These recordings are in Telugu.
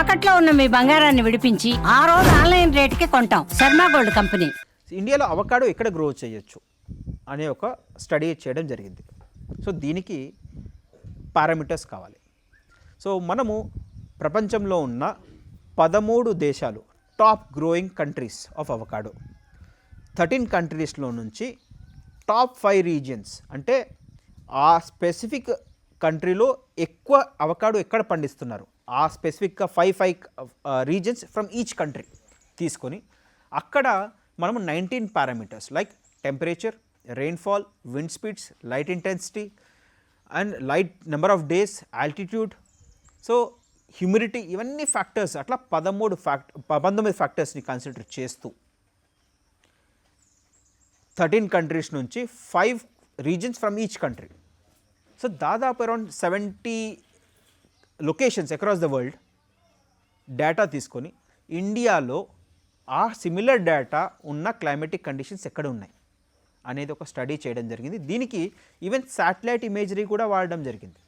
తాకట్లో ఉన్న మీ బంగారాన్ని విడిపించి ఆ రోజు ఆన్లైన్ రేటుకి కొంటాం. Sharma gold company. ఇండియాలో అవకాడో ఎక్కడ గ్రో చేయొచ్చు అనే ఒక స్టడీ చేయడం జరిగింది. సో దీనికి పారామీటర్స్ కావాలి. సో మనము ప్రపంచంలో ఉన్న పదమూడు దేశాలు top growing countries of avocado thirteen కంట్రీస్లో నుంచి టాప్ ఫైవ్ రీజియన్స్ అంటే ఆ స్పెసిఫిక్ కంట్రీలో ఎక్కువ అవకాడో ఎక్కడ పండిస్తున్నారు? ఆ స్పెసిఫిక్గా five five regions from each country తీసుకొని అక్కడ మనము nineteen parameters like temperature rainfall wind speeds light intensity and light number of days altitude so humidity ఇవన్నీ ఫ్యాక్టర్స్ అట్లా పదమూడు ఫ్యాక్ట్ పంతొమ్మిది ఫ్యాక్టర్స్ని కన్సిడర్ చేస్తూ థర్టీన్ కంట్రీస్ నుంచి five regions from each country so దాదాపు around seventy locations across the world data తీసుకొని ఇండియాలో ఆ సిమిలర్ డేటా ఉన్న క్లైమేటిక్ కండిషన్స్ ఎక్కడ ఉన్నాయి అనేది ఒక స్టడీ చేయడం జరిగింది. దీనికి ఈవెన్ శాటిలైట్ ఇమేజరీ కూడా వాడడం జరిగింది.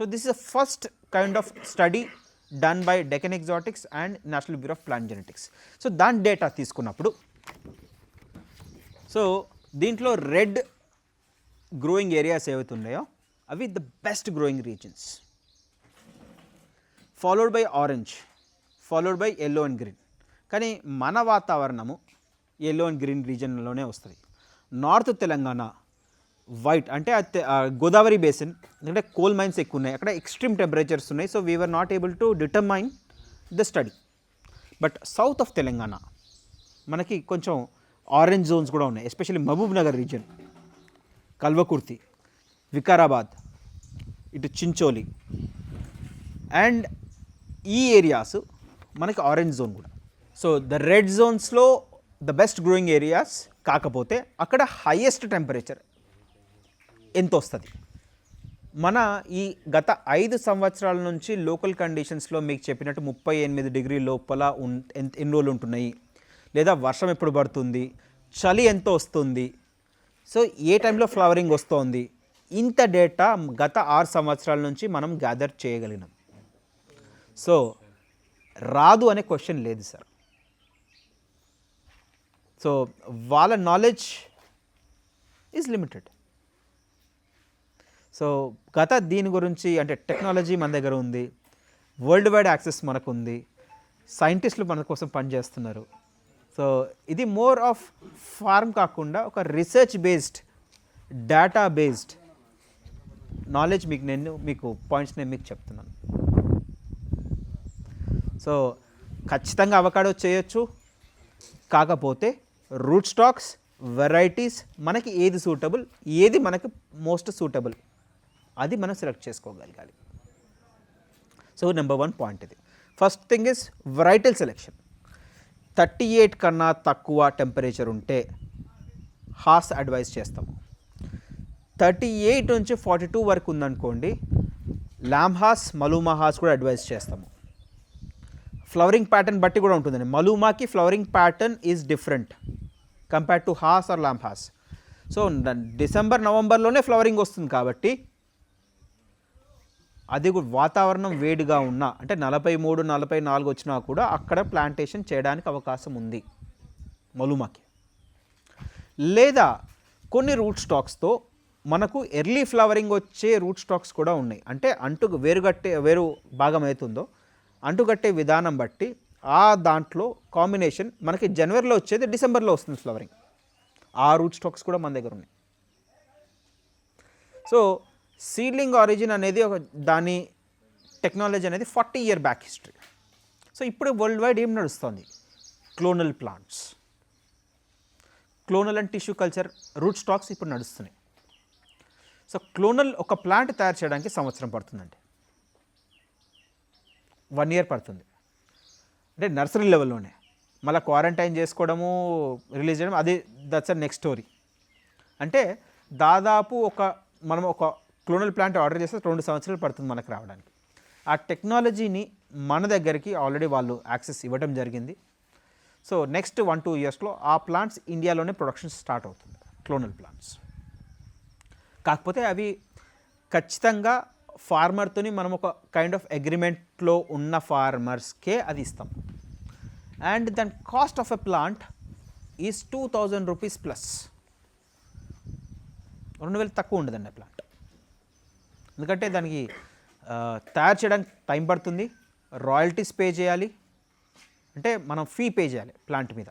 So this is first kind of study done by Deccan exotics and national bureau of plant genetics so దాని డేటా తీసుకున్నప్పుడు సో దీంట్లో రెడ్ గ్రోయింగ్ ఏరియాస్ ఏవైతే ఉన్నాయో అవి the best growing regions followed by orange followed by yellow and green కానీ మన వాతావరణము ఎల్లో అండ్ గ్రీన్ రీజన్లోనే వస్తుంది. నార్త్ తెలంగాణ వైట్ అంటే గోదావరి బేసిన్ ఎందుకంటే కోల్ మైన్స్ ఎక్కువ ఉన్నాయి అక్కడ ఎక్స్ట్రీమ్ టెంపరేచర్స్ ఉన్నాయి. So we are not able to determine the study but south of Telangana మనకి కొంచెం ఆరెంజ్ జోన్స్ కూడా ఉన్నాయి. Especially Mahabubnagar region Kalwakurthy Vikarabad ఇటు చించోలి. అండ్ ఈ ఏరియాస్ మనకి ఆరెంజ్ జోన్ కూడా. సో ద రెడ్ జోన్స్లో ద బెస్ట్ గ్రోయింగ్ ఏరియాస్ కాకపోతే అక్కడ హైయెస్ట్ టెంపరేచర్ ఎంత వస్తుంది? మన ఈ గత ఐదు సంవత్సరాల నుంచి లోకల్ కండిషన్స్లో మీకు చెప్పినట్టు ముప్పై ఎనిమిది డిగ్రీ లోపల ఉన్ ఎన్ని రోజులు ఉంటున్నాయి? లేదా వర్షం ఎప్పుడు పడుతుంది? చలి ఎంత వస్తుంది? సో ఏ టైంలో ఫ్లవరింగ్ వస్తోంది? ఇంత డేటా గత ఆరు సంవత్సరాల నుంచి మనం గ్యాదర్ చేయగలిగినాం. సో రాదు అనే క్వశ్చన్ లేదు సార్. సో వాళ్ళ నాలెడ్జ్ ఈజ్ లిమిటెడ్ సో గత దీని గురించి అంటే టెక్నాలజీ మన దగ్గర ఉంది. వరల్డ్ వైడ్ యాక్సెస్ మనకు ఉంది. సైంటిస్టులు మన కోసం పనిచేస్తున్నారు. సో ఇది మోర్ ఆఫ్ ఫార్మ్ కాకుండా ఒక research based data based knowledge మీకు నేను మీకు పాయింట్స్ నేను మీకు చెప్తున్నాను. సో ఖచ్చితంగా అవకాడో చేయొచ్చు. కాకపోతే రూట్ స్టాక్స్ వెరైటీస్ మనకి ఏది సూటబుల్ ఏది మనకి మోస్ట్ సూటబుల్ అది మనం సెలెక్ట్ చేసుకోగలగాలి. సో నెంబర్ వన్ పాయింట్ ఇది. First thing is varietal selection thirty eight కన్నా తక్కువ టెంపరేచర్ ఉంటే హాస్ అడ్వైస్ చేస్తాము. థర్టీ ఎయిట్ నుంచి ఫార్టీ టూ వరకు ఉందనుకోండి లామ్హాస్ మలూమాహాస్ కూడా అడ్వైజ్ చేస్తాము. ఫ్లవరింగ్ ప్యాటర్న్ బట్టి కూడా ఉంటుందండి. మలూమాకి flowering pattern is different compare to Hass or Lamb Hass so December నవంబర్లోనే flowering వస్తుంది కాబట్టి అది కూడా వాతావరణం వేడిగా ఉన్నా అంటే నలభై మూడు నలభై నాలుగు వచ్చినా కూడా అక్కడ ప్లాంటేషన్ చేయడానికి అవకాశం ఉంది మలుమాకి. లేదా కొన్ని రూట్ స్టాక్స్తో మనకు ఎర్లీ ఫ్లవరింగ్ వచ్చే రూట్ స్టాక్స్ కూడా ఉన్నాయి. అంటే అంటు వేరుగట్టే వేరు భాగం అవుతుందో అంటుగట్టే విధానం బట్టి ఆ దాంట్లో కాంబినేషన్ మనకి జనవరిలో వచ్చేది డిసెంబర్లో వస్తుంది ఫ్లవరింగ్. ఆ రూట్ స్టాక్స్ కూడా మన దగ్గర ఉన్నాయి. సో సీడ్లింగ్ ఆరిజిన్ అనేది ఒక దాని టెక్నాలజీ అనేది forty year back history. So ఇప్పుడు వరల్డ్ వైడ్ ఏం నడుస్తుంది? Clonal plants. Clonal and tissue culture root stocks ఇప్పుడు నడుస్తున్నాయి. సో క్లోనల్ ఒక ప్లాంట్ తయారు చేయడానికి సంవత్సరం పడుతుందండి. వన్ ఇయర్ పడుతుంది. అంటే నర్సరీ లెవెల్లోనే. మళ్ళీ క్వారంటైన్ చేసుకోవడము రిలీజ్ చేయడం అది దట్స్ అ నెక్స్ట్ స్టోరీ. అంటే దాదాపు ఒక మనం ఒక క్లోనల్ ప్లాంట్ ఆర్డర్ చేస్తే రెండు సంవత్సరాలు పడుతుంది మనకు రావడానికి. ఆ టెక్నాలజీని మన దగ్గరికి ఆల్రెడీ వాళ్ళు యాక్సెస్ ఇవ్వడం జరిగింది. సో నెక్స్ట్ వన్ టూ ఇయర్స్లో ఆ ప్లాంట్స్ ఇండియాలోనే ప్రొడక్షన్ స్టార్ట్ అవుతుంది. Clonal plants. కాకపోతే అవి ఖచ్చితంగా ఫార్మర్తోని మనం ఒక కైండ్ ఆఫ్ అగ్రిమెంట్లో ఉన్న ఫార్మర్స్కే అది ఇస్తాం. అండ్ దాని cost of a plant is two thousand rupees plus రెండు వేలు తక్కువ ఉండదండి ఆ ప్లాంట్ ఎందుకంటే దానికి తయారు చేయడానికి టైం పడుతుంది రాయల్టీస్ పే చేయాలి అంటే మనం ఫీ పే చేయాలి ప్లాంట్ మీద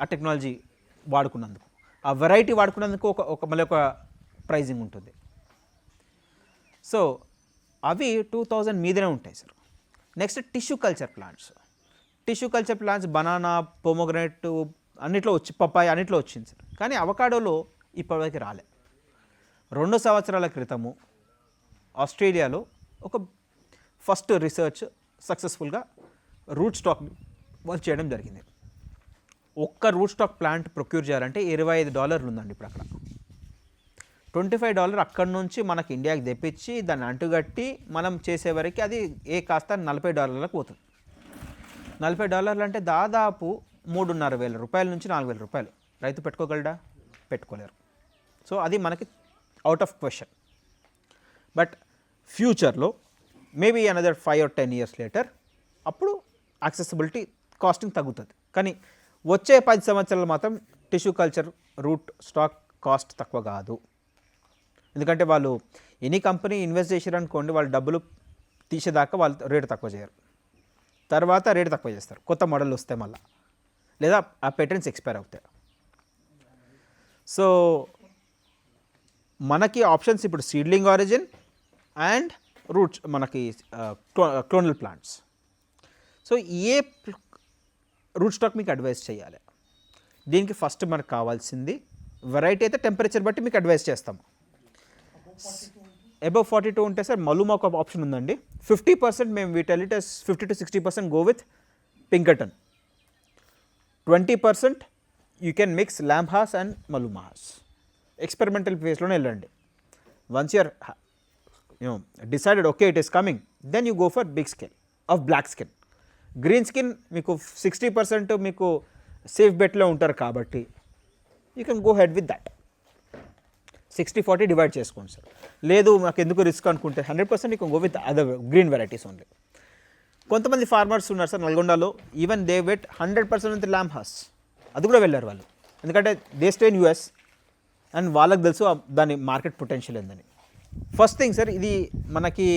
ఆ టెక్నాలజీ వాడుకున్నందుకు. ఆ వెరైటీ వాడుకున్నందుకు ఒక ఒక మళ్ళీ ఒక ప్రైజింగ్ ఉంటుంది. సో అవి టూ థౌజండ్ మీదనే ఉంటాయి sir. Next tissue culture plants. Tissue culture plants banana pomegranate అన్నిట్లో వచ్చి పప్పాయి అన్నిట్లో వచ్చింది సార్. కానీ అవకాడోలో ఇప్పటివరకు రాలే. రెండు సంవత్సరాల క్రితము ఆస్ట్రేలియాలో ఒక ఫస్ట్ రీసెర్చ్ సక్సెస్ఫుల్గా రూట్ స్టాక్ వాళ్ళు చేయడం జరిగింది. ఒక్క రూట్ స్టాక్ ప్లాంట్ ప్రొక్యూర్ చేయాలంటే ఇరవై ఐదు డాలర్లు ఉందండి ఇప్పుడు అక్కడ ట్వంటీ ఫైవ్ డాలర్ అక్కడ నుంచి మనకి ఇండియాకి తెప్పించి దాన్ని అంటుగట్టి మనం చేసే వరకు అది ఏ కాస్త నలభై డాలర్లకు పోతుంది. నలభై డాలర్లు అంటే దాదాపు మూడున్నర వేల రూపాయల నుంచి నాలుగు వేల రూపాయలు. రైతు పెట్టుకోగలడా? పెట్టుకోలేరు. సో అది మనకి అవుట్ ఆఫ్ క్వశ్చన్ బట్ ఫ్యూచర్లో maybe another five or ten years later అప్పుడు యాక్సెసిబిలిటీ కాస్టింగ్ తగ్గుతుంది. కానీ వచ్చే పది సంవత్సరాలు మాత్రం tissue culture root stock cost తక్కువ కాదు. ఎందుకంటే వాళ్ళు ఎనీ కంపెనీ ఇన్వెస్ట్ చేశారు అనుకోండి వాళ్ళు డబ్బులు తీసేదాకా వాళ్ళు రేటు తక్కువ చేయరు. తర్వాత రేటు తక్కువ చేస్తారు. కొత్త మోడల్ వస్తాయి మళ్ళీ. లేదా ఆ పేటెంట్స్ ఎక్స్పైర్ అవుతాయి. సో మనకి ఆప్షన్స్ ఇప్పుడు సీడ్లింగ్ ఆరిజిన్ అండ్ రూట్స్ మనకి క్లోనల్ ప్లాంట్స్ సో ఏ రూట్ స్టాక్ మీకు అడ్వైస్ చేయాలి? దీనికి ఫస్ట్ మనకు కావాల్సింది వెరైటీ అయితే టెంపరేచర్ బట్టి మీకు అడ్వైస్ చేస్తాము. అబవ్ ఫార్టీ టూ ఉంటే సార్ మలుమా ఒక ఆప్షన్ ఉందండి. ఫిఫ్టీ పర్సెంట్ మేము vitality fifty to sixty percent go with Pinkerton twenty percent you can mix Lamb Hass and Maluma Hass experimental ఫేస్లోనే వెళ్ళండి. Once you're you know decided okay it is coming then you go for big skin of black skin green skin మీకు సిక్స్టీ పర్సెంట్ మీకు సేఫ్ బెట్లో ఉంటారు కాబట్టి you can go head with that sixty forty divide చేసుకోండి సార్. లేదు మాకు ఎందుకు రిస్క్ అనుకుంటే hundred percent you go with other green varieties only కొంతమంది ఫార్మర్స్ ఉన్నారు సార్ నల్గొండలో. Even they went hundred percent with Lamb Hass అది కూడా వెళ్ళారు వాళ్ళు. ఎందుకంటే they stay in US and వాళ్ళకి తెలుసు దాని మార్కెట్ పొటెన్షియల్ ఏందని. ఫస్ట్ థింగ్ సార్ ఇది మనకి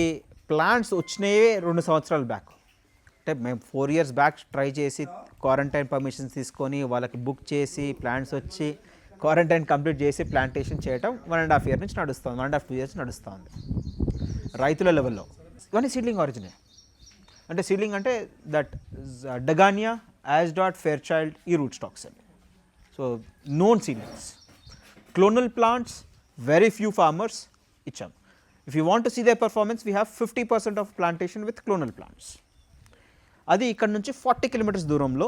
ప్లాంట్స్ వచ్చినాయే రెండు సంవత్సరాల బ్యాక్ అంటే మేము ఫోర్ ఇయర్స్ బ్యాక్ ట్రై చేసి క్వారంటైన్ పర్మిషన్స్ తీసుకొని వాళ్ళకి బుక్ చేసి ప్లాంట్స్ వచ్చి క్వారంటైన్ కంప్లీట్ చేసి ప్లాంటేషన్ చేయటం వన్ అండ్ హాఫ్ ఇయర్ నుంచి నడుస్తుంది one and half two years నడుస్తుంది. రైతుల లెవెల్లో. ఇవన్నీ సీడ్లింగ్ ఆరిజినే అంటే సీలింగ్ అంటే that డగానియా as dot fair child ఈ రూట్ స్టాక్స్ అండి so non seedlings clonal plants very few farmers ఇచ్చాం. If you want to see they performance we have fifty percent of plantation with clonal plants అది ఇక్కడ నుంచి ఫార్టీ కిలోమీటర్స్ దూరంలో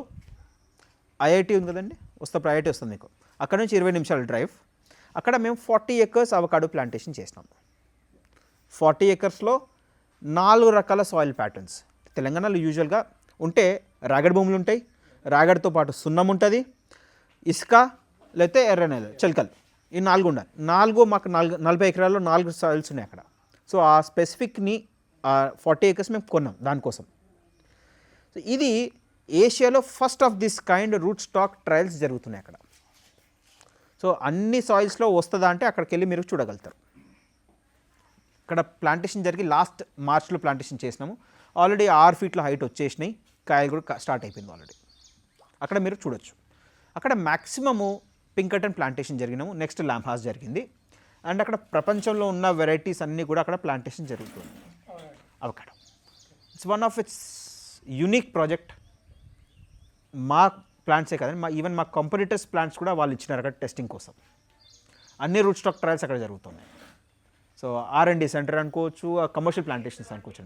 ఐఐటి ఉంది కదండి? వస్తే ఐఐటి వస్తుంది మీకు అక్కడ నుంచి ఇరవై నిమిషాల డ్రైవ్. అక్కడ మేము ఫార్టీ ఎకర్స్ అవకాడో ప్లాంటేషన్ చేసినాం. ఫార్టీ ఎకర్స్లో నాలుగు రకాల సాయిల్ ప్యాటర్న్స్. తెలంగాణలో యూజువల్గా ఉంటే రాగడి భూములు ఉంటాయి రాగడితో పాటు సున్నం ఉంటుంది ఇసుక లేకపోతే ఎర్ర నేల చెలకలు. ఈ నాలుగు ఉండాలి. నాలుగు మాకు నాలుగు నలభై ఎకరాల్లో నాలుగు సాయిల్స్ ఉన్నాయి అక్కడ. సో ఆ స్పెసిఫిక్ని ఫార్టీ ఎకర్స్ మేము కొన్నాం దానికోసం. సో ఇది ఏషియాలో first of this kind root stock trials జరుగుతున్నాయి అక్కడ. సో అన్ని సాయిల్స్లో వస్తుందా అంటే అక్కడికి వెళ్ళి మీరు చూడగలుగుతారు. ఇక్కడ ప్లాంటేషన్ జరిగి లాస్ట్ మార్చ్లో ప్లాంటేషన్ చేసినాము. ఆల్రెడీ ఆరు ఫీట్ల హైట్ వచ్చేసినాయి. కాయలు కూడా స్టార్ట్ అయిపోయింది ఆల్రెడీ. అక్కడ మీరు చూడొచ్చు. అక్కడ మ్యాక్సిమము పింకటన్ ప్లాంటేషన్ జరిగినాము. నెక్స్ట్ ల్యాంప్ హౌస్ జరిగింది. అండ్ అక్కడ ప్రపంచంలో ఉన్న వెరైటీస్ అన్నీ కూడా అక్కడ ప్లాంటేషన్ జరుగుతుంది. Avocado it's one of it's unique project. మా ప్లాంట్సే కదండి మా ఈవెన్ మా కంపెనీటర్స్ ప్లాంట్స్ కూడా వాళ్ళు ఇచ్చినారు అక్కడ టెస్టింగ్ కోసం. అన్ని రూట్ స్టాక్ ట్రయల్స్ అక్కడ జరుగుతున్నాయి. So R and D center అనుకోవచ్చు కమర్షియల్ ప్లాంటేషన్స్ అనుకోవచ్చు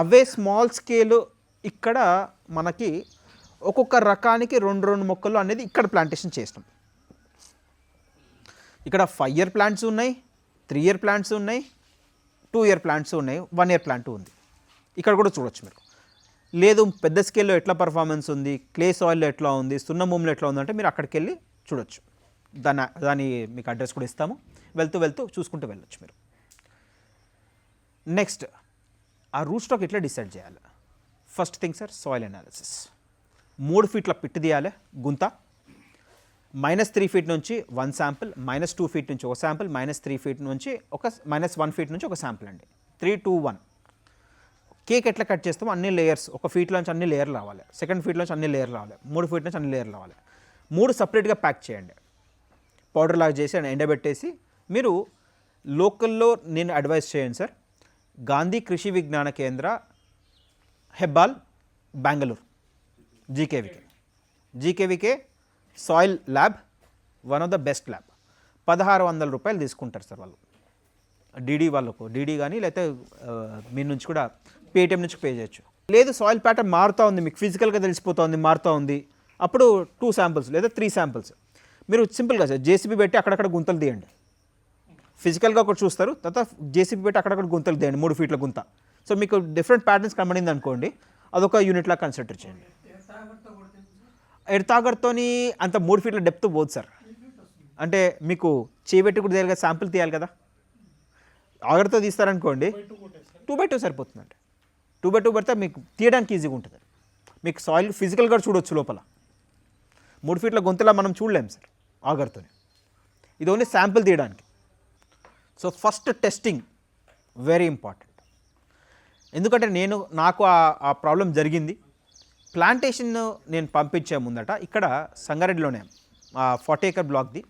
అవే స్మాల్ స్కేల్ ఇక్కడ మనకి ఒక్కొక్క రకానికి రెండు రెండు మొక్కలు అనేది ఇక్కడ ప్లాంటేషన్ చేస్తాం ఇక్కడ ఫైవ్ ఇయర్ ప్లాంట్స్ ఉన్నాయి త్రీ ఇయర్ ప్లాంట్స్ ఉన్నాయి టూ ఇయర్ ప్లాంట్స్ ఉన్నాయి వన్ ఇయర్ ప్లాంట్ ఉంది. ఇక్కడ కూడా చూడొచ్చు మీరు. లేదు పెద్ద స్కేల్లో ఎట్లా పర్ఫార్మెన్స్ ఉంది? క్లే సాయిల్లో ఎట్లా ఉంది? సున్న భూమిలో ఎట్లా ఉంది? అంటే మీరు అక్కడికి వెళ్ళి చూడొచ్చు. దాని దాని మీకు అడ్రస్ కూడా ఇస్తాము. వెళ్తూ వెళ్తూ చూసుకుంటూ వెళ్ళొచ్చు మీరు. నెక్స్ట్ ఆ రూట్ స్టాక్ ఎట్లా డిసైడ్ చేయాలి? First thing sir soil analysis మూడు ఫీట్ల పిట్టు తీయాలి గుంత. మైనస్ త్రీ ఫీట్ నుంచి one sample minus two feet నుంచి ఒక శాంపుల్ మైనస్ త్రీ ఫీట్ నుంచి ఒక మైనస్ వన్ ఫీట్ నుంచి ఒక శాంపుల్ అండి. త్రీ టూ వన్ కేక్ ఎట్లా కట్ చేస్తామో అన్ని లేయర్స్ ఒక ఫీట్ నుంచి అన్ని లేయర్లు రావాలి. సెకండ్ ఫీట్లోంచి నుంచి అన్ని లేయర్లు రావాలి. మూడు ఫీట్ నుంచి అన్ని లేయర్లు రావాలి. మూడు సపరేట్గా ప్యాక్ చేయండి. పౌడర్ లాగా చేసి అండ్ ఎండబెట్టేసి మీరు లోకల్లో నేను అడ్వైస్ చేయండి sir. Gandhi Krishi Vigyan Kendra Hebbal Bengaluru. GKVK GKVK soil lab one of the best lab పదహారు వందల రూపాయలు తీసుకుంటారు సార్ వాళ్ళు. డీడీ వాళ్ళకు. డీడీ కానీ లేకపోతే మీ నుంచి కూడా పేటిఎం నుంచి పే చేయొచ్చు. లేదు సాయిల్ ప్యాటర్న్ మారుతూ ఉంది మీకు ఫిజికల్గా తెలిసిపోతుంది మారుతూ ఉంది. అప్పుడు టూ శాంపిల్స్ లేదా త్రీ శాంపిల్స్ మీరు సింపుల్గా సార్ జేసీబీ పెట్టి అక్కడక్కడ గుంతలు తీయండి. ఫిజికల్గా ఒకటి చూస్తారు తర్వాత జేసీబీ పెట్టి అక్కడక్కడ గుంతలు తీయండి మూడు ఫీట్ల గుంత. సో మీకు డిఫరెంట్ ప్యాటర్న్స్ కనబడింది అనుకోండి అదొక యూనిట్లా కన్సిడర్ చేయండి. ఎడతాగర్తోని అంత మూడు ఫీట్ల డెప్త్ పోదు సార్. అంటే మీకు చేపెట్టి కూడా తీయాలి కదా శాంపుల్ తీయాలి కదా. ఆగర్తో తీస్తారనుకోండి టూ బై టూ సరిపోతుందండి. టూ బై టూ పెడితే మీకు తీయడానికి ఈజీగా ఉంటుంది మీకు సాయిల్ ఫిజికల్గా చూడొచ్చు లోపల. మూడు ఫీట్ల గొంతులా మనం చూడలేము సార్ ఆగర్తోనే ఇది ఓన్లీ శాంపిల్ తీయడానికి. So first testing very important. ఎందుకంటే నేను నాకు ఆ- ఆ ప్రాబ్లం జరిగింది. ప్లాంటేషన్ నేను పంపించే ముందట ఇక్కడ సంగారెడ్డిలోనే ఫార్టీ ఏకర్ బ్లాక్ది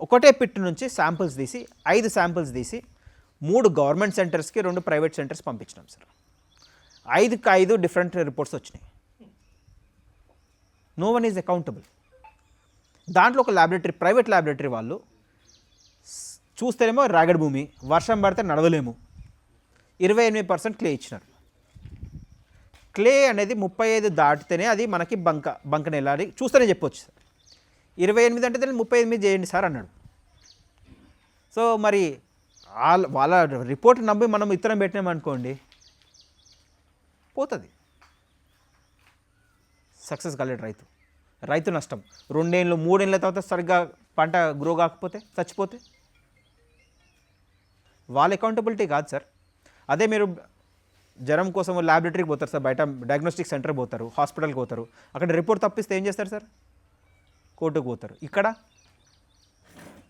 ఒకటే పిట్ నుంచి శాంపిల్స్ తీసి ఐదు శాంపిల్స్ తీసి మూడు గవర్నమెంట్ సెంటర్స్కి రెండు ప్రైవేట్ సెంటర్స్ పంపించినాం సార్. ఐదుకి ఐదు డిఫరెంట్ రిపోర్ట్స్ వచ్చినాయి. నో వన్ ఈజ్ అకౌంటబుల్ దాంట్లో ఒక ల్యాబొరేటరీ ప్రైవేట్ ల్యాబొరేటరీ వాళ్ళు చూస్తేనేమో రాగడి భూమి వర్షం పడితే నడవలేము. ఇరవై ఎనిమిది పర్సెంట్ క్లే ఇచ్చినారు. క్లే అనేది ముప్పై ఐదు దాటితేనే అది మనకి బంక బంక నెల అని చూస్తేనే చెప్పొచ్చు. సార్ ఇరవై ఎనిమిది అంటే దాన్ని ముప్పై ఎనిమిది చేయండి సార్ అన్నాడు. సో మరి వాళ్ళ వాళ్ళ రిపోర్ట్ నమ్మి మనం ఇతరం పెట్టినామనుకోండి పోతుంది. సక్సెస్ కాలేడు రైతు. రైతు నష్టం. రెండేళ్ళు మూడేళ్ళ తర్వాత సరిగ్గా పంట గ్రో కాకపోతే చచ్చిపోతే? వాళ్ళ అకౌంటబిలిటీ కాదు సార్. అదే మీరు జ్వరం కోసం ల్యాబొరేటరీకి పోతారు సార్ బయట డయాగ్నోస్టిక్ సెంటర్ పోతారు హాస్పిటల్కి పోతారు. అక్కడ రిపోర్ట్ తప్పిస్తే ఏం చేస్తారు సార్? కోర్టుకు పోతారు. ఇక్కడ?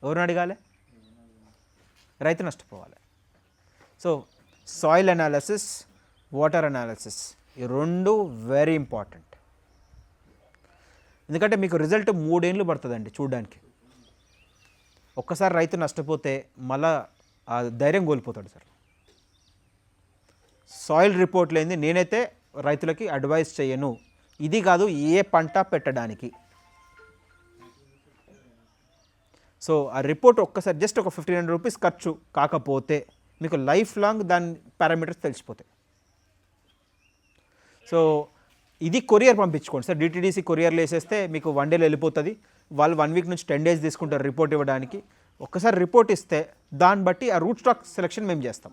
ఎవరిని అడగాలి? రైతు నష్టపోవాలి. So soil analysis water analysis. ఈ రెండు వెరీ ఇంపార్టెంట్ ఎందుకంటే మీకు రిజల్ట్ మూడేళ్ళు పడుతుందండి చూడడానికి. ఒక్కసారి రైతు నష్టపోతే మళ్ళా ఆ ధైర్యం కోల్పోతాడు సార్. సాయిల్ రిపోర్ట్ లేనిది నేనైతే రైతులకి అడ్వైస్ చేయను. ఇది కాదు ఏ పంట పెట్టడానికి. సో ఆ రిపోర్ట్ ఒక్కసారి జస్ట్ ఒక ఫిఫ్టీన్ హండ్రెడ్ రూపీస్ ఖర్చు కాకపోతే మీకు లైఫ్ లాంగ్ దాని పారామీటర్స్ తెలిసిపోతాయి. సో ఇది కొరియర్ పంపించుకోండి. సార్ డిటీడీసీ కొరియర్లో వేసేస్తే మీకు వన్ డేలో వెళ్ళిపోతుంది. వాళ్ళు వన్ వీక్ నుంచి టెన్ డేస్ తీసుకుంటారు రిపోర్ట్ ఇవ్వడానికి. ఒక్కసారి రిపోర్ట్ ఇస్తే దాన్ని బట్టి ఆ రూట్ స్టాక్ సెలెక్షన్ మేము చేస్తాం.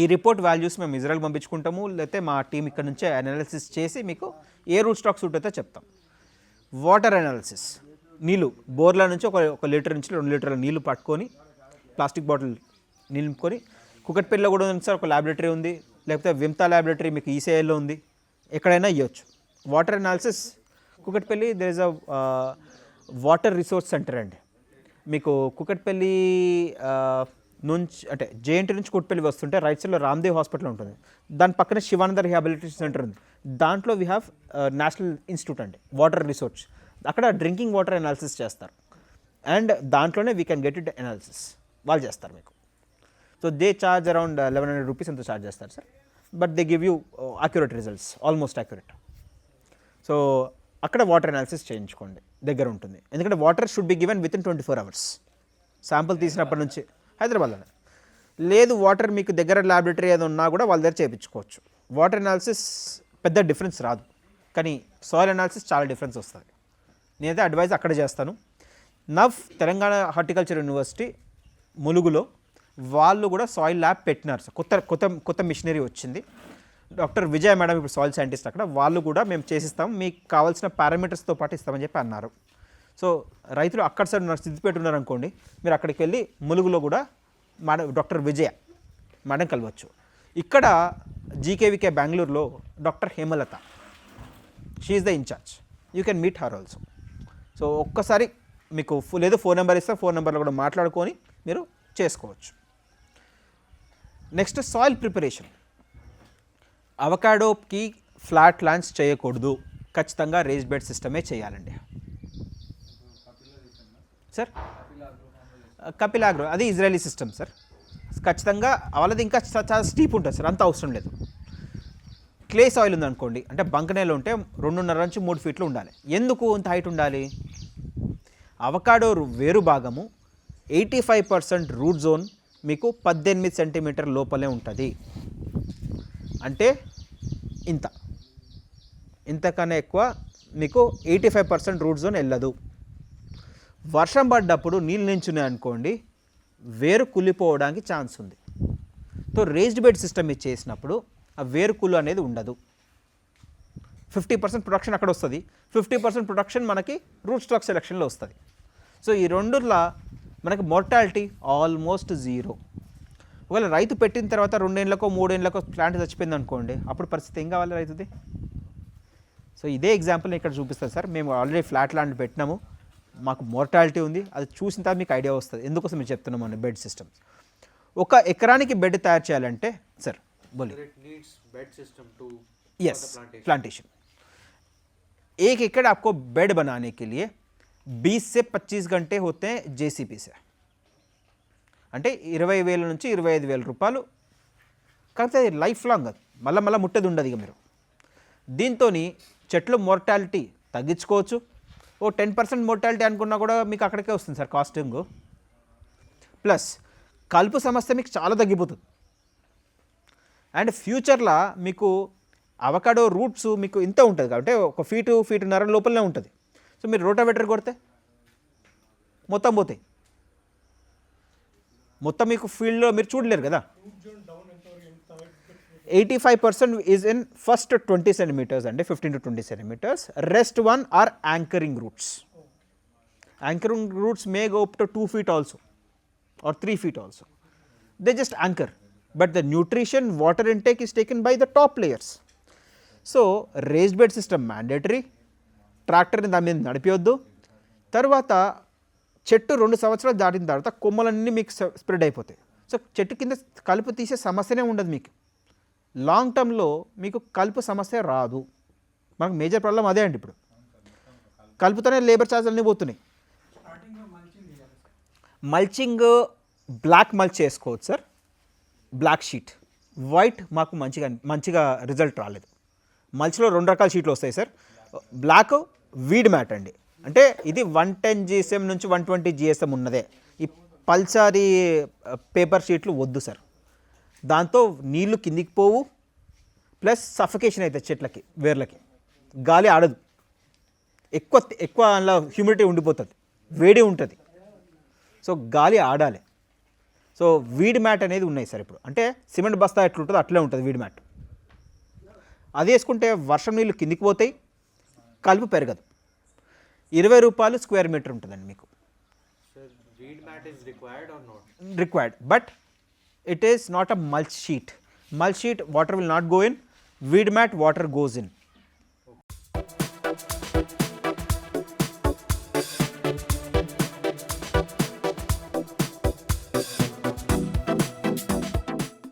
ఈ రిపోర్ట్ వాల్యూస్ మేము ఇజ్రాయల్ పంపించుకుంటాము. లేకపోతే మా టీం ఇక్కడ నుంచే అనాలిసిస్ చేసి మీకు ఏ రూట్ స్టాక్ సూట్ అయితే చెప్తాం. వాటర్ అనాలిసిస్ నీళ్ళు. బోర్ల నుంచి ఒక ఒక లీటర్ నుంచి రెండు లీటర్ల నీళ్ళు పట్టుకొని ప్లాస్టిక్ బాటిల్ నింపుకొని కుకట్పల్లిలో కూడా ఉంది సార్ ఒక ల్యాబొరేటరీ ఉంది. లేకపోతే విమ్తా ల్యాబొరేటరీ మీకు ఈసీఐలో ఉంది. ఎక్కడైనా ఇవ్వచ్చు water analysis Kukatpally there is a water resource center అండి. మీకు కుకట్పల్లి నుంచి అంటే జేఎన్టీ నుంచి కుట్పల్లి వస్తుంటే రైట్ సైడ్లో రామ్దేవ్ హాస్పిటల్ ఉంటుంది. దాని పక్కన శివానంద రిహాబిలిటేషన్ సెంటర్ ఉంది. దాంట్లో వీ హ్యావ్ నేషనల్ ఇన్స్టిట్యూట్ అండి వాటర్ రిసోర్స్. అక్కడ డ్రింకింగ్ వాటర్ అనాలిసిస్ చేస్తారు. అండ్ దాంట్లోనే we can get it analysis వాళ్ళు చేస్తారు మీకు. So they charge around eleven hundred rupees ఎంత చార్జ్ చేస్తారు sir but they give you accurate results almost accurate so అక్కడ వాటర్ అనాలిసిస్ చేయించుకోండి. దగ్గర ఉంటుంది. ఎందుకంటే water should be given within twenty four hours sample తీసినప్పటి నుంచి హైదరాబాద్లోనే. లేదు వాటర్ మీకు దగ్గర ల్యాబొరేటరీ ఏదో ఉన్నా కూడా వాళ్ళ దగ్గర చేయించుకోవచ్చు. వాటర్ అనాలిసిస్ పెద్ద డిఫరెన్స్ రాదు. కానీ సాయిల్ అనాలిసిస్ చాలా డిఫరెన్స్ వస్తుంది. నేనైతే అడ్వైజ్ అక్కడ చేస్తాను. నవ్ తెలంగాణ హార్టికల్చర్ యూనివర్సిటీ ములుగులో వాళ్ళు కూడా సాయిల్ ల్యాబ్ పెట్టినారు సార్. కొత్త కొత్త కొత్త మిషనరీ వచ్చింది. డాక్టర్ విజయ్ మేడం ఇప్పుడు సాయిల్ సైంటిస్ట్ అక్కడ. వాళ్ళు కూడా మేము చేసిస్తాం మీకు కావాల్సిన పారామీటర్స్తో పాటు ఇస్తామని చెప్పి అన్నారు. సో రైతులు అక్కడ సైడ్ ఉన్నారు సిద్ధిపేట ఉన్నారనుకోండి మీరు అక్కడికి వెళ్ళి ములుగులో కూడా మేడం డాక్టర్ విజయ మేడం కలవచ్చు. ఇక్కడ జీకేవికే బెంగళూరులో doctor Hemalatha. She's the in charge you can meet her also so ఒక్కసారి మీకు లేదు ఫోన్ నెంబర్ ఇస్తే ఫోన్ నెంబర్లో కూడా మాట్లాడుకొని మీరు చేసుకోవచ్చు. Next soil preparation. అవకాడోకి flat lands చేయకూడదు. ఖచ్చితంగా రేజ్ బెడ్ సిస్టమే చేయాలండి. సార్? కపిలాగ్రో అది ఇజ్రాయలీ సిస్టమ్ సార్. ఖచ్చితంగా వాళ్ళది ఇంకా చాలా స్టీప్ ఉంటుంది సార్. అంత అవసరం లేదు. క్లే సాయిల్ ఉందనుకోండి అంటే బంక నేల ఉంటే రెండున్నర నుంచి మూడు ఫీట్లు ఉండాలి. ఎందుకు ఇంత హైట్ ఉండాలి? అవకాడో వేరు భాగము eighty five percent root zone మీకు పద్దెనిమిది సెంటీమీటర్ లోపలే ఉంటుంది. అంటే ఇంత. ఇంతకన్నా ఎక్కువ మీకు eighty five percent root zone వెళ్ళదు. వర్షం పడ్డప్పుడు నీళ్ళు నించున్నాయి అనుకోండి వేరు కుళ్ళిపోవడానికి ఛాన్స్ ఉంది. సో రేజ్డ్ బెడ్ సిస్టమ్ ఇచ్చేసినప్పుడు ఆ వేరు కుళ్ళు అనేది ఉండదు. ఫిఫ్టీ పర్సెంట్ ప్రొడక్షన్ అక్కడ వస్తుంది. ఫిఫ్టీ పర్సెంట్ ప్రొడక్షన్ మనకి రూట్ స్టాక్ సెలక్షన్లో వస్తుంది. సో ఈ రెండులా మనకి మోర్టాలిటీ ఆల్మోస్ట్ జీరో ఒకవేళ రైతు పెట్టిన తర్వాత రెండేళ్ళకో మూడేళ్ళకో ప్లాంట్ చచ్చిపోయింది అనుకోండి అప్పుడు పరిస్థితి ఏం కావాలి రైతుది సో ఇదే ఎగ్జాంపుల్ నేను ఇక్కడ చూపిస్తాను సార్ మేము ఆల్రెడీ ఫ్లాట్ ల్యాండ్ పెట్టినాము మాకు మోర్టాలిటీ ఉంది అది చూసిన తర్వాత మీకు ఐడియా వస్తుంది ఎందుకోసం మేము చెప్తున్నాము అని బెడ్ సిస్టమ్స్ ఒక ఎకరానికి బెడ్ తయారు చేయాలంటే sir boli it needs bed system to yes plantation एक एकड़ आपको बेड बनाने के लिए 20 से 25 घंटे होते हैं जेसीपी से అంటే ఇరవై వేల నుంచి ఇరవై ఐదు వేల రూపాయలు కాకపోతే అది లైఫ్ లాంగ్ అది మళ్ళీ మళ్ళీ ముట్టది ఉండదు ఇక మీరు దీంతో చెట్లు మోర్టాలిటీ తగ్గించుకోవచ్చు ఓ టెన్ పర్సెంట్ మోర్టాలిటీ అనుకున్నా కూడా మీకు అక్కడికే వస్తుంది సార్ కాస్టింగ్ ప్లస్ కలుపు సమస్య మీకు చాలా తగ్గిపోతుంది అండ్ ఫ్యూచర్లో మీకు అవకాడో రూట్స్ మీకు ఇంత ఉంటుంది కాబట్టి ఒక ఫీటు ఫీటున్నర లోపలనే ఉంటుంది సో మీరు రోటావేటర్ కొడితే మొత్తం పోతాయి మొత్తం మీకు ఫీల్డ్లో మీరు చూడలేరు కదా eighty five percent is in first twenty centimeters అండి fifteen to twenty centimeters rest one are anchoring roots anchoring roots may go up to two feet also or 3 feet also. They just anchor. But the nutrition, water intake is taken by the top layers. So raised bed system mandatory ట్రాక్టర్ని దాని మీద నడిపివద్దు తర్వాత చెట్టు రెండు సంవత్సరాలు దాటిన తర్వాత కొమ్మలన్నీ మీకు స్ప్రెడ్ అయిపోతాయి. సో చెట్టు కింద కలుపు తీసే సమస్యనే ఉండదు మీకు. లాంగ్ టర్మ్లో మీకు కలుపు సమస్య రాదు. మనకు మేజర్ ప్రాబ్లం అదే అండి ఇప్పుడు. కలుపుతోనే లేబర్ ఛార్జ్ అన్నీ పోతున్నాయి. మల్చింగ్ బ్లాక్ మల్చ్ చేసుకోవచ్చు సార్. Black sheet. వైట్ మాకు మంచిగా మంచిగా రిజల్ట్ రాలేదు. మల్చ్లో రెండు రకాల షీట్లు వస్తాయి సార్. బ్లాక్ వీడ్ మ్యాట్ అండి. అంటే ఇది వన్ టెన్ జిఎస్ఎం నుంచి వన్ ట్వంటీ జిఎస్ఎం ఉన్నదే. ఈ పల్సారీ పేపర్ షీట్లు వద్దు సార్. దాంతో నీళ్ళు కిందికి పోవు. ప్లస్ సఫకేషన్ అవుతుంది చెట్లకి వేర్లకి. గాలి ఆడదు. ఎక్కువ ఎక్కువ అందులో హ్యూమిడిటీ ఉండిపోతుంది. వేడి ఉంటుంది. సో గాలి ఆడాలి. సో వీడ్ మ్యాట్ అనేది ఉన్నాయి సార్ ఇప్పుడు. అంటే సిమెంట్ బస్తా ఎట్లుంటుందో అట్లే ఉంటుంది వీడ్ మ్యాట్. అది వేసుకుంటే వర్షం నీళ్ళు కిందికి పోతాయి. కలుపు పెరగదు. ఇరవై రూపాయలు స్క్వేర్ మీటర్ ఉంటుందండి మీకు? Required but it is not a mulch sheet mulch sheet water will not go in weed mat water goes in